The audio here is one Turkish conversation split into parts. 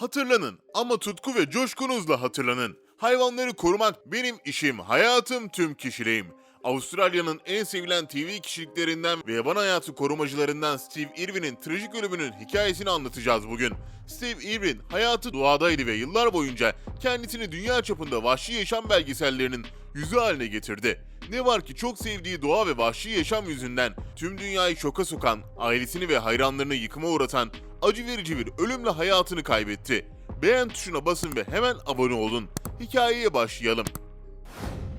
Hatırlanın ama tutku ve coşkunuzla hatırlanın. Hayvanları korumak benim işim, hayatım, tüm kişiliğim. Avustralya'nın en sevilen TV kişiliklerinden ve yaban hayatı korumacılarından Steve Irwin'in trajik ölümünün hikayesini anlatacağız bugün. Steve Irwin hayatı doğadaydı ve yıllar boyunca kendisini dünya çapında vahşi yaşam belgesellerinin yüzü haline getirdi. Ne var ki çok sevdiği doğa ve vahşi yaşam yüzünden tüm dünyayı şoka sokan, ailesini ve hayranlarını yıkıma uğratan acı verici bir ölümle hayatını kaybetti. Beğen tuşuna basın ve hemen abone olun. Hikayeye başlayalım.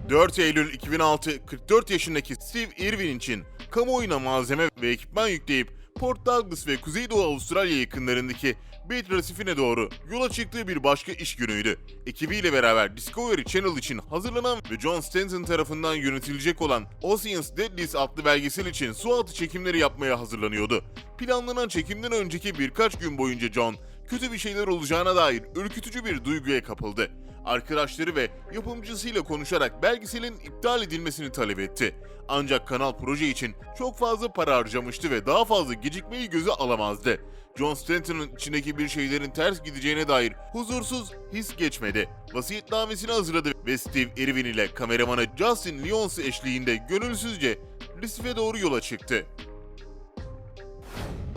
4 Eylül 2006, 44 yaşındaki Steve Irwin için kamuoyuna malzeme ve ekipman yükleyip Port Douglas ve Kuzeydoğu Avustralya yakınlarındaki Bait Resifine doğru yola çıktığı bir başka iş günüydü. Ekibiyle beraber Discovery Channel için hazırlanan ve John Stanton tarafından yönetilecek olan Ocean's Deadliest adlı belgesel için su çekimleri yapmaya hazırlanıyordu. Planlanan çekimden önceki birkaç gün boyunca John, kötü bir şeyler olacağına dair ürkütücü bir duyguya kapıldı arkadaşları ve yapımcısıyla konuşarak belgeselin iptal edilmesini talep etti. Ancak kanal proje için çok fazla para harcamıştı ve daha fazla gecikmeyi göze alamazdı. John Stanton'ın içindeki bir şeylerin ters gideceğine dair huzursuz his geçmedi. Vasiyetnamesini hazırladı ve Steve Irwin ile kameramanı Justin Lyons eşliğinde gönülsüzce Recife doğru yola çıktı.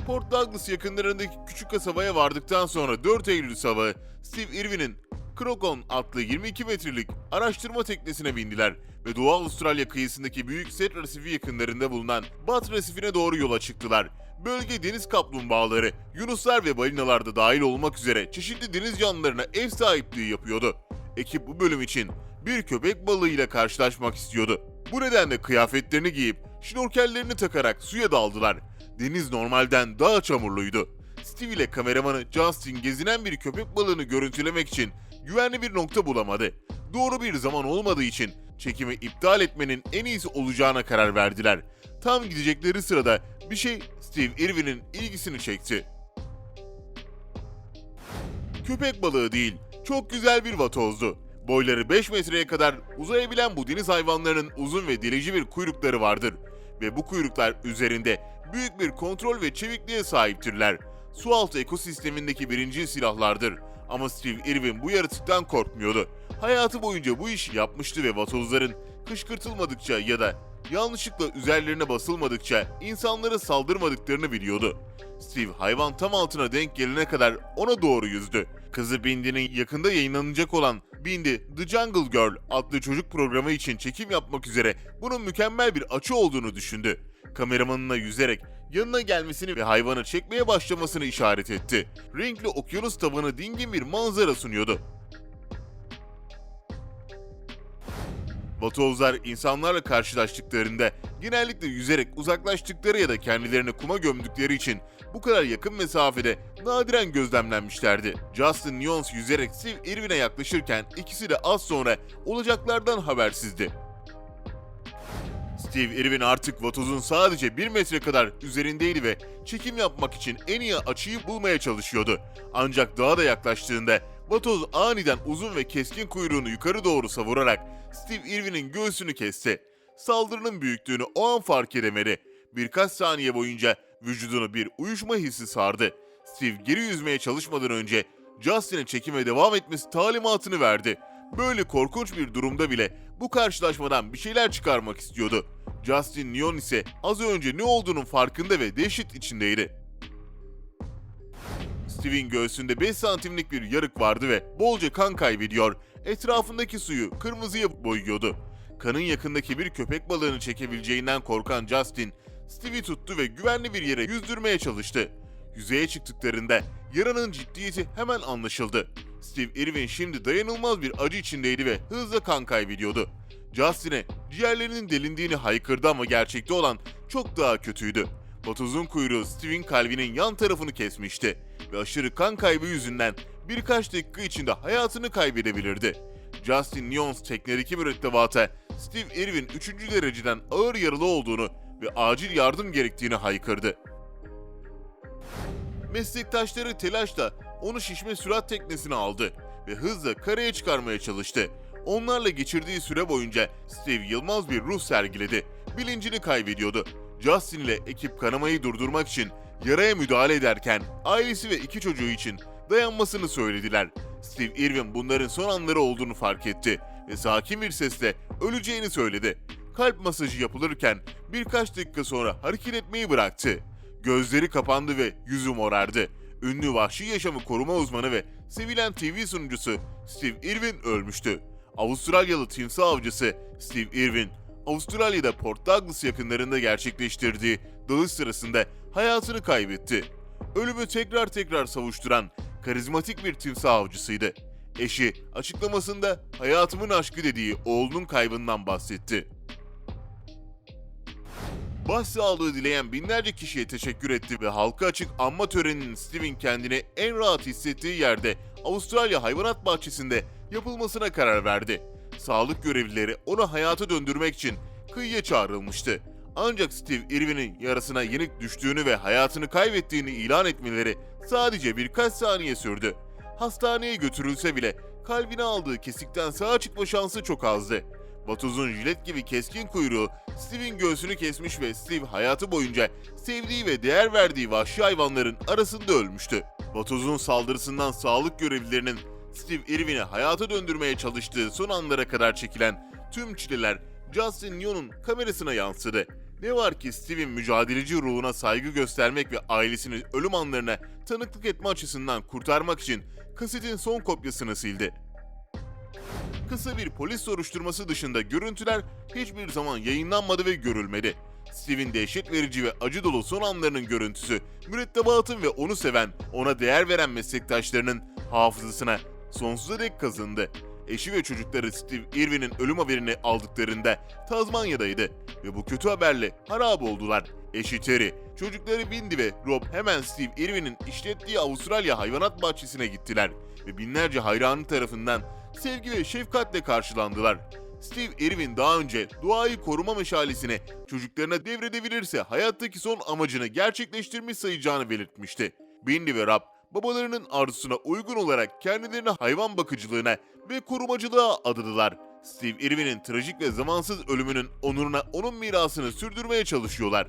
Port Douglas yakınlarındaki küçük kasabaya vardıktan sonra 4 Eylül sabahı Steve Irwin'in Krokon adlı 22 metrelik araştırma teknesine bindiler ve Doğu Avustralya kıyısındaki büyük Set Resifi yakınlarında bulunan Bat Resifine doğru yola çıktılar. Bölge deniz kaplumbağaları, yunuslar ve balinalar da dahil olmak üzere çeşitli deniz canlılarına ev sahipliği yapıyordu. Ekip bu bölüm için bir köpek balığıyla karşılaşmak istiyordu. Bu nedenle kıyafetlerini giyip şnorkellerini takarak suya daldılar. Deniz normalden daha çamurluydu. Steve ile kameramanı Justin gezinen bir köpek balığını görüntülemek için güvenli bir nokta bulamadı. Doğru bir zaman olmadığı için çekimi iptal etmenin en iyisi olacağına karar verdiler. Tam gidecekleri sırada bir şey Steve Irwin'in ilgisini çekti. Köpek balığı değil, çok güzel bir vatozdu. Boyları 5 metreye kadar uzayabilen bu deniz hayvanlarının uzun ve delici bir kuyrukları vardır. Ve bu kuyruklar üzerinde büyük bir kontrol ve çevikliğe sahiptirler. Sualtı ekosistemindeki birinci silahlardır. Ama Steve Irwin bu yaratıktan korkmuyordu. Hayatı boyunca bu işi yapmıştı ve vatozların kışkırtılmadıkça ya da yanlışlıkla üzerlerine basılmadıkça insanlara saldırmadıklarını biliyordu. Steve hayvan tam altına denk gelene kadar ona doğru yüzdü. Kızı Bindi'nin yakında yayınlanacak olan Bindi The Jungle Girl adlı çocuk programı için çekim yapmak üzere bunun mükemmel bir açı olduğunu düşündü. Kameramanına yüzerek yanına gelmesini ve hayvanı çekmeye başlamasını işaret etti. Renkli okyanus tabanı dingin bir manzara sunuyordu. Vatozlar insanlarla karşılaştıklarında genellikle yüzerek uzaklaştıkları ya da kendilerini kuma gömdükleri için bu kadar yakın mesafede nadiren gözlemlenmişlerdi. Justin Lyons yüzerek Steve Irwin'e yaklaşırken ikisi de az sonra olacaklardan habersizdi. Steve Irwin artık vatozun sadece 1 metre kadar üzerindeydi ve çekim yapmak için en iyi açıyı bulmaya çalışıyordu. Ancak daha da yaklaştığında vatoz aniden uzun ve keskin kuyruğunu yukarı doğru savurarak Steve Irwin'in göğsünü kesti. Saldırının büyüklüğünü o an fark edemedi. Birkaç saniye boyunca vücudunu bir uyuşma hissi sardı. Steve geri yüzmeye çalışmadan önce Justin'e çekime devam etmesi talimatını verdi. Böyle korkunç bir durumda bile bu karşılaşmadan bir şeyler çıkarmak istiyordu. Justin Lyon ise az önce ne olduğunun farkında ve dehşet içindeydi. Steve'in göğsünde 5 santimlik bir yarık vardı ve bolca kan kaybediyor, etrafındaki suyu kırmızıya boyuyordu. Kanın yakındaki bir köpek balığını çekebileceğinden korkan Justin, Steve'i tuttu ve güvenli bir yere yüzdürmeye çalıştı. Yüzeye çıktıklarında yaranın ciddiyeti hemen anlaşıldı. Steve Irwin şimdi dayanılmaz bir acı içindeydi ve hızla kan kaybediyordu. Justin'e ciğerlerinin delindiğini haykırdı ama gerçekte olan çok daha kötüydü. Vatozun kuyruğu Steve'in kalbinin yan tarafını kesmişti ve aşırı kan kaybı yüzünden birkaç dakika içinde hayatını kaybedebilirdi. Justin Lyons teknedeki mürettebata Steve Irwin 3. dereceden ağır yaralı olduğunu ve acil yardım gerektiğini haykırdı. Meslektaşları telaşla onu şişme sürat teknesine aldı ve hızla karaya çıkarmaya çalıştı. Onlarla geçirdiği süre boyunca Steve Yılmaz bir ruh sergiledi. Bilincini kaybediyordu. Justin ile ekip kanamayı durdurmak için yaraya müdahale ederken ailesi ve iki çocuğu için dayanmasını söylediler. Steve Irwin bunların son anları olduğunu fark etti ve sakin bir sesle öleceğini söyledi. Kalp masajı yapılırken birkaç dakika sonra hareket etmeyi bıraktı. Gözleri kapandı ve yüzü morardı. Ünlü vahşi yaşamı koruma uzmanı ve sevilen TV sunucusu Steve Irwin ölmüştü. Avustralyalı timsah avcısı Steve Irwin, Avustralya'da Port Douglas yakınlarında gerçekleştirdiği dalış sırasında hayatını kaybetti. Ölümü tekrar tekrar savuşturan karizmatik bir timsah avcısıydı. Eşi açıklamasında hayatımın aşkı dediği oğlunun kaybından bahsetti. Başsağlığı dileyen binlerce kişiye teşekkür etti ve halka açık anma töreninin Steve'in kendini en rahat hissettiği yerde Avustralya Hayvanat Bahçesi'nde yapılmasına karar verdi. Sağlık görevlileri onu hayata döndürmek için kıyıya çağrılmıştı. Ancak Steve Irwin'in yarasına yenik düştüğünü ve hayatını kaybettiğini ilan etmeleri sadece birkaç saniye sürdü. Hastaneye götürülse bile kalbine aldığı kesikten sağ çıkma şansı çok azdı. Vatoz'un jilet gibi keskin kuyruğu Steve'in göğsünü kesmiş ve Steve hayatı boyunca sevdiği ve değer verdiği vahşi hayvanların arasında ölmüştü. Vatoz'un saldırısından sağlık görevlilerinin Steve Irwin'i hayata döndürmeye çalıştığı son anlara kadar çekilen tüm çileler Justin Lyon'un kamerasına yansıdı. Ne var ki Steve'in mücadeleci ruhuna saygı göstermek ve ailesini ölüm anlarına tanıklık etme açısından kurtarmak için kasetin son kopyasını sildi kısa bir polis soruşturması dışında görüntüler hiçbir zaman yayınlanmadı ve görülmedi. Steve'in dehşet verici ve acı dolu son anlarının görüntüsü, mürettebatın ve onu seven, ona değer veren meslektaşlarının hafızasına sonsuza dek kazındı. Eşi ve çocukları Steve Irwin'in ölüm haberini aldıklarında Tazmanya'daydı ve bu kötü haberle harap oldular. Eşi Terry, çocukları Bindi ve Rob hemen Steve Irwin'in işlettiği Avustralya Hayvanat Bahçesi'ne gittiler ve binlerce hayranı tarafından sevgi ve şefkatle karşılandılar. Steve Irwin daha önce doğayı koruma meşalesini çocuklarına devredebilirse hayattaki son amacını gerçekleştirmiş sayacağını belirtmişti. Bindi ve Rob babalarının arzusuna uygun olarak kendilerini hayvan bakıcılığına ve korumacılığa adadılar. Steve Irwin'in trajik ve zamansız ölümünün onuruna onun mirasını sürdürmeye çalışıyorlar.